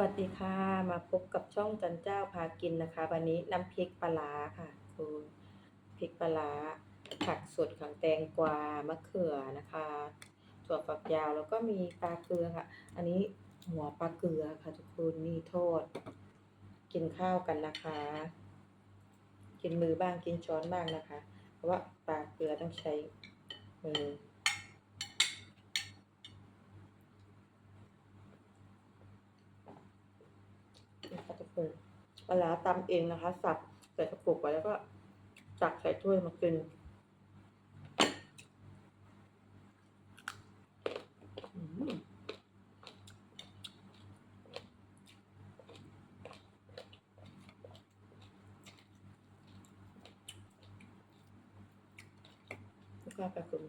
วัสดีค่ะ มาพบกับช่องจันเจ้าพากินนะคะ วันนี้น้ำพริกปลาค่ะคุณพริกปลาร้าผักสดของแตงกวามะเขือนะคะถั่วฝักยาวแล้วก็มีปลาเกลือค่ะ อันนี้หัวปลาเกลือค่ะทุกคนนี่โทษ กินข้าวกันนะคะ กินมือบ้างกินช้อนบ้างนะคะ เพราะว่าปลาเกลือต้องใช้มือ ปลาตำเองนะคะ สับใส่กระปุกไว้แล้วก็ตักใส่ถ้วยมากินอืมแล้วก็ไปคุณ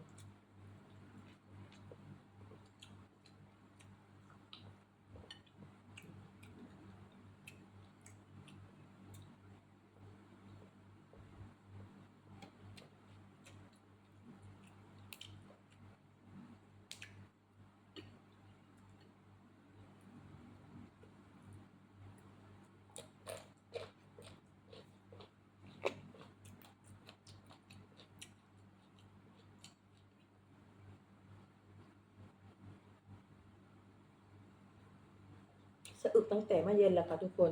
สะอึกตั้งแต่เมื่อเย็นแล้วค่ะทุกคน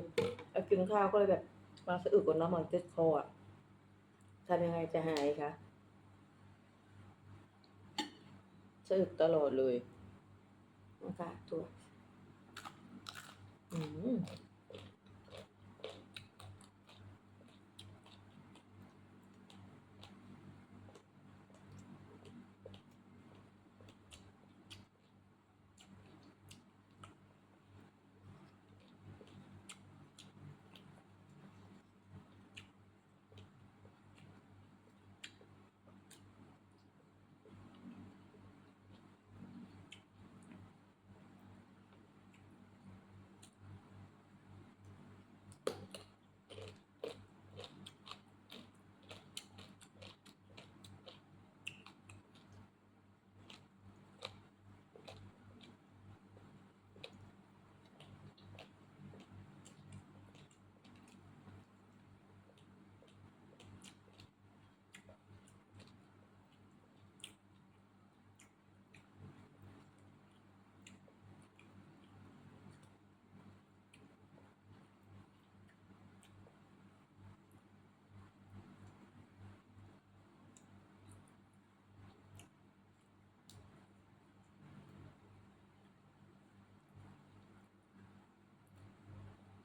เอากินข้าวก็เลยแบบมาสะอึกกับน้ำมันเจ็มคออะทำยังไงจะหายคะสะอึกตลอดเลยนะคะตัว อืม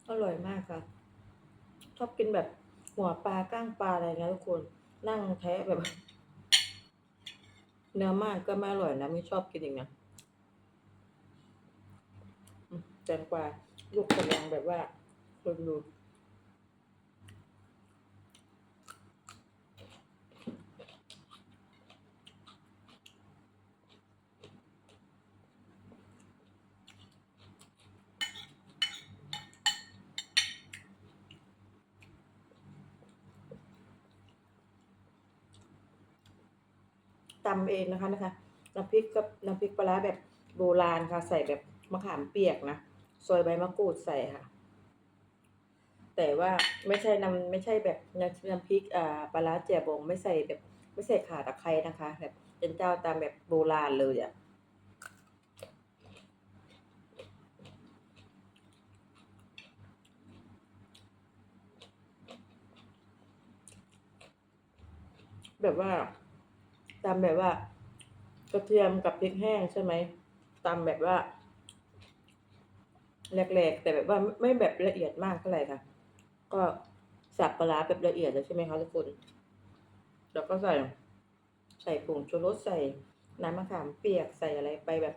อร่อยมากค่ะ ชอบกินแบบหัวปลาก้างปลาอะไรเงี้ยทุกคน นั่งแทะแบบ เนื้อมากก็ไม่อร่อยนะ ไม่ชอบกินอย่างนี้นอืมแตงกวาลูกกำลังแบบว่าคนดู ตำเองนะคะนะคะน้ำพริกกับน้ำพริกปลาแบบโบราณค่ะ ใส่แบบมะขามเปียกนะซอยใบมะกรูดใส่ค่ะ แต่ว่าไม่ใช่น้ำไม่ใช่แบบน้ำน้ำพริกอ่าปลาร้าเจียบงไม่ใส่แบบไม่ใส่ข่าตะไคร้นะคะ แบบเป็นเจ้าตามแบบโบราณเลยอะ่ะแบบว่า ตำแบบว่า กระเทียมกับพริกแห้งใช่ไหมตำแบบว่าแหลกๆ แต่แบบว่าไม่แบบละเอียดมากเท่าไหร่ค่ะ ก็สับปลาแบบละเอียดเลยใช่ไหมคะทุกคน แล้วก็ใส่ใส่ผงชูรสใส่น้ำมะขามเปียกใส่อะไรไปแบบ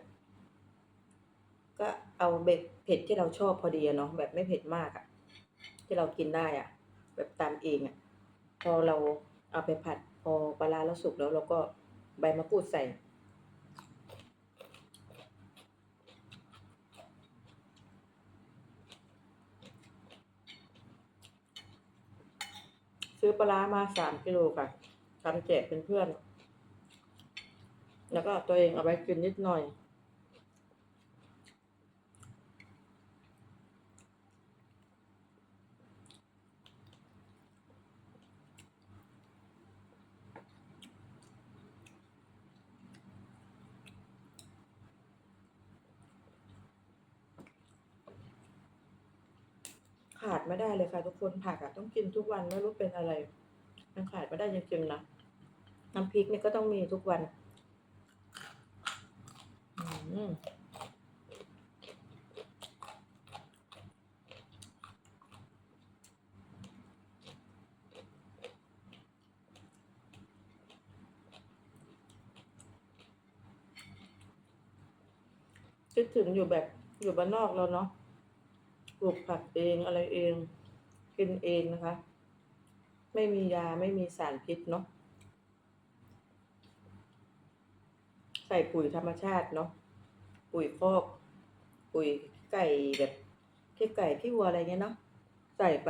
ก็เอาเบ็ดเผ็ดที่เราชอบพอดีเนาะแบบไม่เผ็ดมากอะที่เรากินได้อะแบบตามเองอะพอเราเอาไปผัดพอปลาร้าเราสุกแล้วเราก็ ใบมะกรูดใส่ ซื้อปลามาสามกิโลค่ะทำแจกเเพื่อนๆแล้วก็ตัวเองเอาไปกินนิดหน่อย ขาดไม่ได้เลยค่ะทุกคนผักอะต้องกินทุกวันไม่รู้เป็นอะไรมันขาดไม่ได้จริงๆนะน้ำพริกนี่ก็ต้องมีทุกวันอืมคิดถึงอยู่แบบอยู่บ้านนอกแล้วเนาะ ปลูกผักเองอะไรเอง กินเองนะคะ ไม่มียาไม่มีสารพิษเนาะใส่ปุ๋ยธรรมชาติเนาะปุ๋ยคอก ปุ๋ยไก่แบบขี้ไก่ขี้วัวอะไรเงี้ยเนาะใส่ไป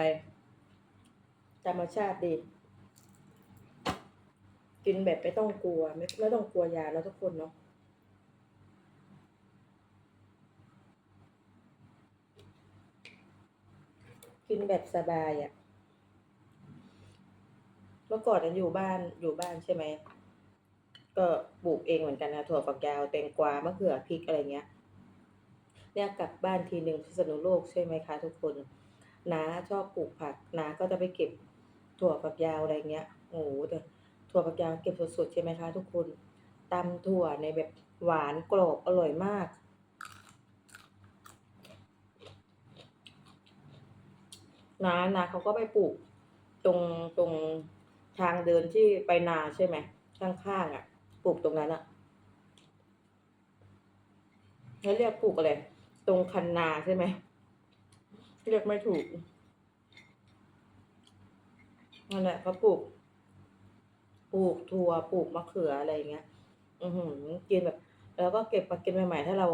ธรรมชาติดี กินแบบไม่ต้องกลัวไม่ไม่ต้องกลัวยาแล้วทุกคนเนาะ กินแบบสบายอะ่ะ เมื่อก่อนนั้นอยู่บ้านอยู่บ้านใช่ไหม ก็ปลูกเองเหมือนกันนะถั่วฝักยาวแตงกวามะเขือพริกอะไรเงี้ย เนี่ยกลับบ้านทีหนึ่งพิษณุโลกใช่ไหมคะทุกคนน้าชอบปลูกผักน้าก็จะไปเก็บถั่วฝักยาวอะไรเงี้ยโอ้โหแต่ถั่วฝักยาวเก็บสดๆใช่ไหมคะ ทุกคนตำถั่วในแบบหวานกรอบอร่อยมาก นานาเขาก็ไปปลูก ตรงตรงทางเดินที่ไปนาใช่ไหมข้างๆอะ ปลูกตรงนั้นอะเขาเรียกปลูกอะไรตรงคันนาใช่ไหมเรียกไม่ถูกนั่นแหละเขาปลูก ปลูกถั่วปลูกมะเขืออะไรอย่างเงี้ย อือหือกินแบบ แล้วก็เก็บมากินใหม่ๆถ้าเรา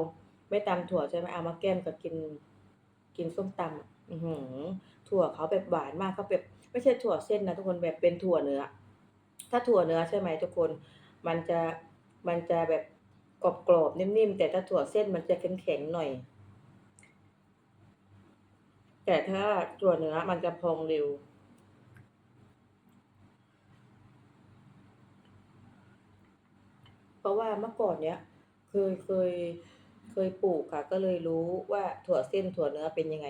ไม่ตำถั่วใช่ไหมเอามาแก้มกับกิน กินส้มตำอือหือ ถั่วเขาแบบหวานมากเขาแบบไม่ใช่ถั่วเส้นนะทุกคนแบบเป็นถั่วเนื้อ ถ้าถั่วเนื้อใช่ไหมทุกคน มันจะมันจะแบบกรอบกรอบนิ่มๆแต่ถ้าถั่วเส้นมันจะแข็งๆหน่อย แต่ถ้าถั่วเนื้อมันจะพองเร็วเพราะว่าเมื่อก่อนเนี้ยเคยเคยเคยปลูกค่ะ ก็เลยรู้ว่าถั่วเส้นถั่วเนื้อเป็นยังไง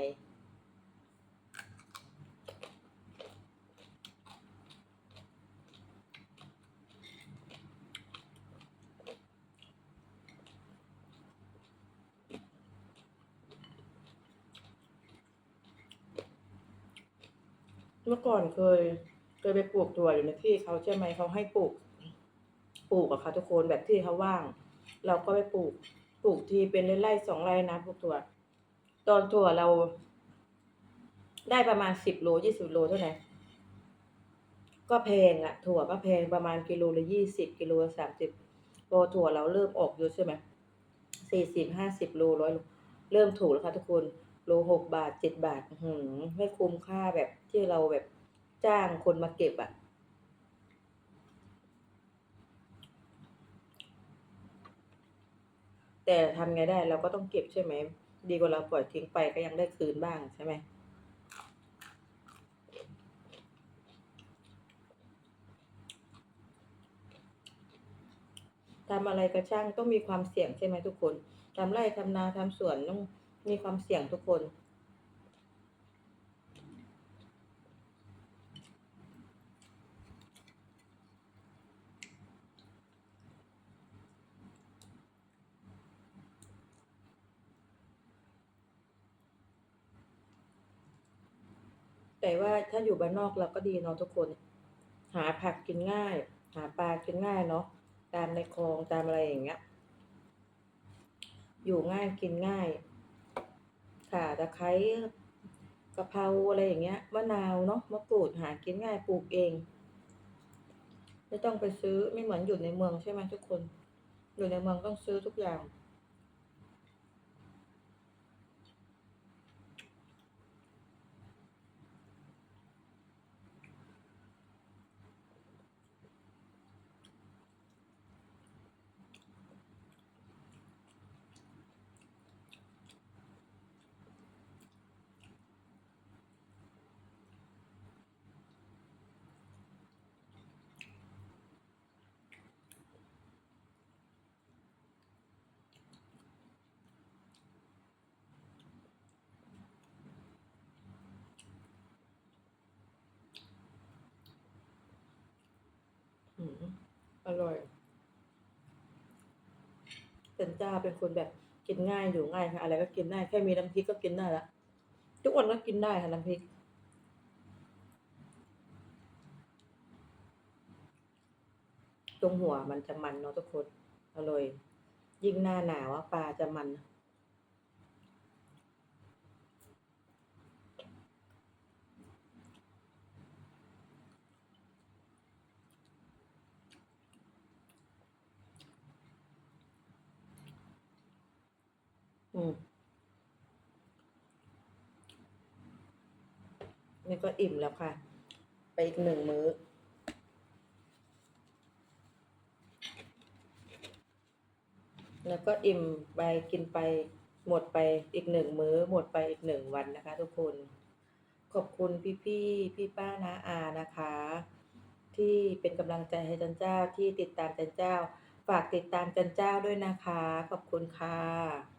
เมื่อก่อนเคย เคยไปปลูกถั่วอยู่ในที่เขาใช่ไหมเขาให้ปลูก ปลูกอะค่ะทุกคนแบบที่เขาว่าง เราก็ไปปลูก ปลูกทีเป็นไร่สองไร่นะปลูกถั่ว ตอนถั่วเรา ได้ประมาณสิบโลยี่สิบโลเท่านั้นก็แพงอะถั่วก็แพงประมาณกิโลละยี่สิบกิโลสามสิบพอถั่วเราเริ่มออกเยอะใช่ไหมสี่สิบห้าสิบโลร้อยโลเริ่มถูกแล้วค่ะทุกคน โลหกบาทเจ็ดบาทหืมไม่คุ้มค่าแบบที่เราแบบจ้างคนมาเก็บอะแต่ทำไงได้เราก็ต้องเก็บใช่ไหม ดีกว่าเราปล่อยทิ้งไปก็ยังได้คืนบ้างใช่ไหมทำอะไรก็ช่างต้องมีความเสี่ยงใช่ไหมทุกคนทำไร่ทำนาทำสวนต้อง มีความเสี่ยงทุกคน แต่ว่าถ้าอยู่บ้านนอกเราก็ดีเนาะทุกคน หาผักกินง่าย หาปลากินง่ายเนาะตามในคลองตามอะไรอย่างเงี้ย อยู่ง่ายกินง่าย ข่าตะไคร้กะเพราอะไรอย่างเงี้ยมะนาวเนาะมะกรูดหากินง่ายปลูกเอง ไม่ต้องไปซื้อไม่เหมือนอยู่ในเมืองใช่ไหมทุกคน อยู่ในเมืองต้องซื้อทุกอย่าง อร่อยเป็นเจ้าเป็นคนแบบกินง่ายอยู่ง่ายค่ะ อะไรก็กินได้แค่มีน้ำพริกก็กินได้ละทุกวันก็กินได้ค่ะน้ำพริกตรงหัวมันจะมันเนาะทุกคนอร่อยยิ่งหน้าหนาวปลาจะมัน นี่ก็อิ่มแล้วค่ะ ไปอีกหนึ่งมื้อ แล้วก็อิ่มไปกินไปหมดไปอีกหนึ่งมื้อ หมดไปอีกหนึ่งวันนะคะ ทุกคน ขอบคุณพี่พี่พี่ป้านาอานะคะ ที่เป็นกำลังใจให้จันเจ้าที่ติดตามจันเจ้า ฝากติดตามจันเจ้าด้วยนะคะ ขอบคุณค่ะ